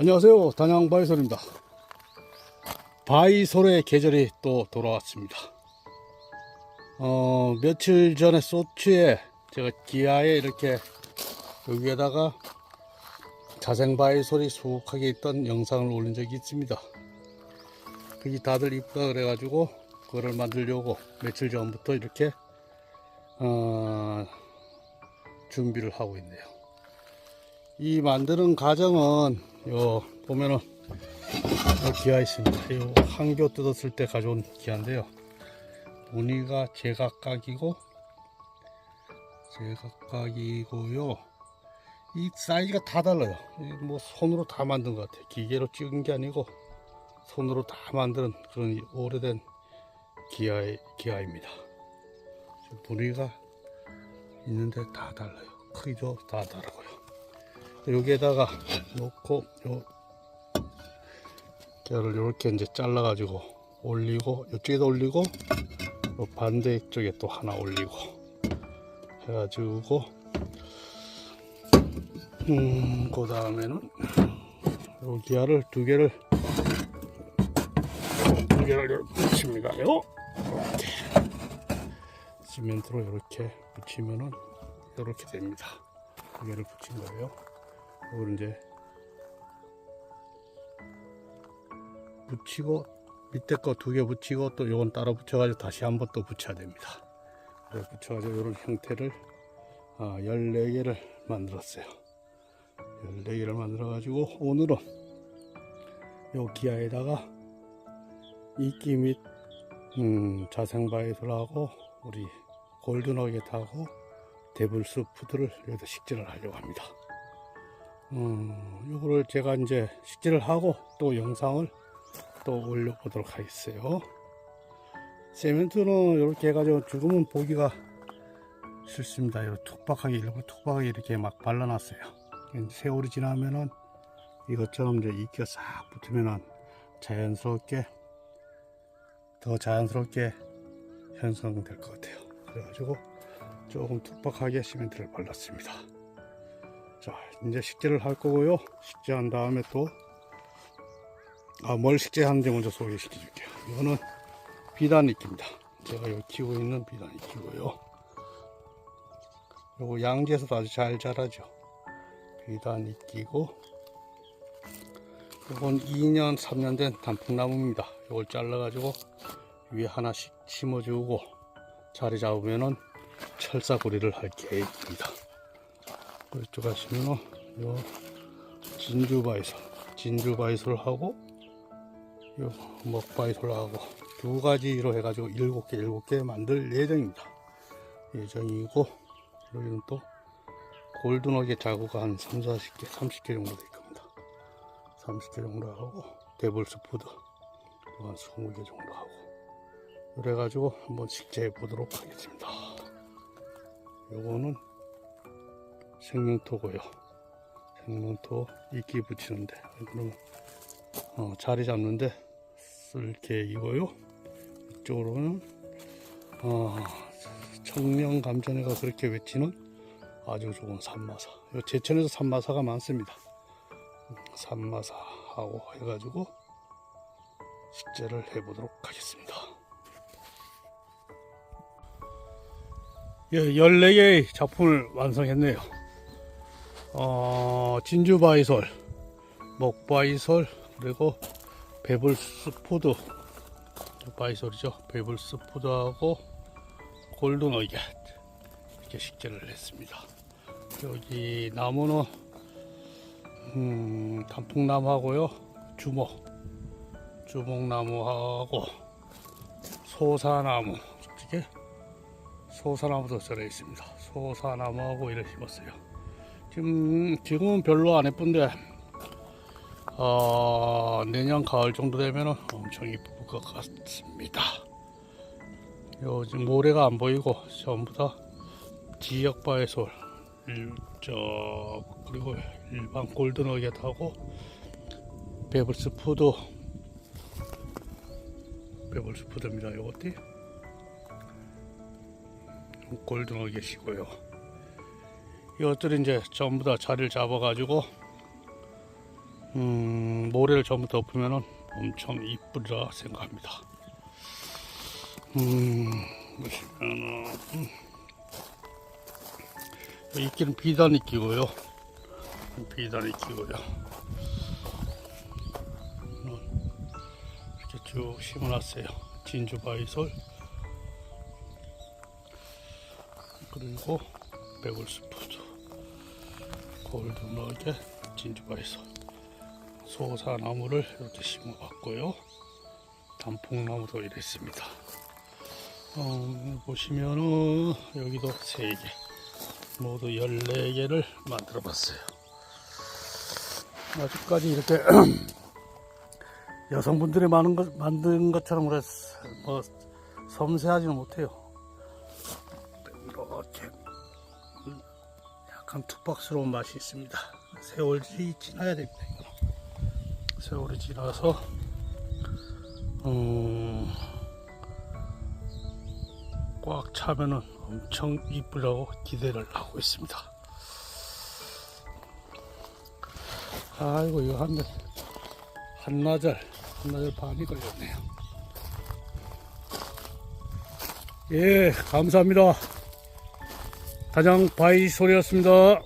안녕하세요. 단양 바이솔입니다. 바이솔의 계절이 또 돌아왔습니다. 어, 며칠 전에 소치에 제가 기아에 이렇게 여기에다가 자생 바이솔이 수북하게 있던 영상을 올린 적이 있습니다. 그게 다들 이쁘다 그래가지고 그거를 만들려고 며칠 전부터 이렇게 어, 준비를 하고 있네요. 이 만드는 과정은 요 보면은 요 기아 있습니다. 요 한교 뜯었을 때 가져온 기아인데요. 무늬가 제각각이고 제각각이고요. 이 사이즈가 다 달라요. 이뭐 손으로 다 만든 것 같아요. 기계로 찍은 게 아니고 손으로 다 만드는 그런 오래된 기아의 기아입니다. 무늬가 있는데 다 달라요. 크기도 다 다르고요. 여기에다가 놓고 요 깨를 이렇게 이제 잘라 가지고 올리고 이쪽에도 올리고 요 반대 쪽에 또 하나 올리고 해가지고 음그 다음에는 요 기아를 두 개를 두 개를 이렇게 붙입니다 요 이렇게 시멘트로 이렇게 붙이면은 이렇게 됩니다. 두 개를 붙인 거예요 이걸 이제 붙이고 밑에 거 두 개 붙이고 또 요건 따로 붙여가지고 다시 한 번 또 붙여야 됩니다. 이렇게 붙여가지고 이런 형태를 아, 14개를 만들었어요. 14개를 만들어가지고 오늘은 요 기아에다가 이끼 및 음, 자생바이솔하고 우리 골든어겟하고 데블스 푸드를 여기다 식재를 하려고 합니다. 음, 요거를 제가 이제 식재를 하고 또 영상을 또 올려보도록 하겠어요. 세멘트는 이렇게 해가지고 죽으면 보기가 싫습니다. 이렇게 툭박하게 일부러 툭박하게 이렇게 막 발라놨어요. 세월이 지나면은 이것처럼 이제 이끼가 싹 붙으면은 자연스럽게 더 자연스럽게 형성될 것 같아요. 그래가지고 조금 툭박하게 시멘트를 발랐습니다. 자, 이제 식재를 할 거고요. 식재한 다음에 또, 아, 뭘 식재하는지 먼저 소개시켜 줄게요. 이거는 비단이끼입니다. 제가 여기 키우고 있는 비단이끼고요. 요거 양지에서도 아주 잘 자라죠. 비단이끼고, 요건 2년, 3년 된 단풍나무입니다. 요걸 잘라 가지고 위에 하나씩 심어주고 자리 잡으면은 철사고리를 할 계획입니다. 이쪽 가시면은 요 진주바이솔 진주바이솔 하고 요 먹바이솔 하고 두 가지로 해가지고 일곱 개 일곱 개 만들 예정입니다. 예정이고 여기는 또 골든어게 자구가 한 3, 40개 30개 정도 될 겁니다. 30개 정도 하고 데블스푸드 한 20개 정도 하고 그래가지고 한번 식재해 보도록 하겠습니다. 요거는 생명토고요. 생명토 이끼 붙이는데 이거는 어, 자리 잡는데 쓸 계획이고요. 이쪽으로는 어, 청명 감전회가 그렇게 외치는 아주 좋은 산마사. 요 제천에서 산마사가 많습니다. 산마사하고 해가지고 식재를 해보도록 하겠습니다. 예, 14개의 작품을 완성했네요. 어, 진주바이솔, 먹바이솔, 그리고 베블스푸드, 바이솔이죠. 베블스푸드하고 골든어겟 이렇게 식재를 했습니다. 여기 나무는 음, 단풍나무하고요. 주목, 주목나무하고 소사나무 이렇게 소사나무도 절에 있습니다. 소사나무하고 이를 심었어요. 지금 지금은 별로 안 예쁜데 어, 내년 가을 정도 되면 엄청 이쁠 것 같습니다. 요즘 모래가 안 보이고 전부 다 지역 바이솔 일, 저 그리고 일반 골든 어겟하고 베블스 푸드 베블스 푸드입니다. 요것들 골든 어겟이고요. 이것들이 이제 전부 다 자리를 잡아가지고 음, 모래를 전부 덮으면 엄청 이쁘리라 생각합니다. 음, 보시면은, 음, 이끼는 비단 이끼고요. 비단 이끼고요. 음, 이렇게 쭉 심어놨어요. 진주 바이솔. 그리고 백울스푸드. 골드너게 진주바이솔. 소사나무를 이렇게 심어봤고요. 단풍나무도 이랬습니다. 어, 보시면은 여기도 3개 모두 14개를 만들어 봤어요. 아직까지 이렇게 여성분들이 많은 것, 만든 것처럼 그래 뭐 섬세하지는 못해요. 약간 투박스러운 맛이 있습니다. 세월이 지나야 됩니다. 세월이 지나서 음, 꽉 차면은 엄청 이쁘라고 기대를 하고 있습니다. 아이고 이거 한 한나절 한나절 반이 걸렸네요. 예 감사합니다. 가장 바이 소리였습니다.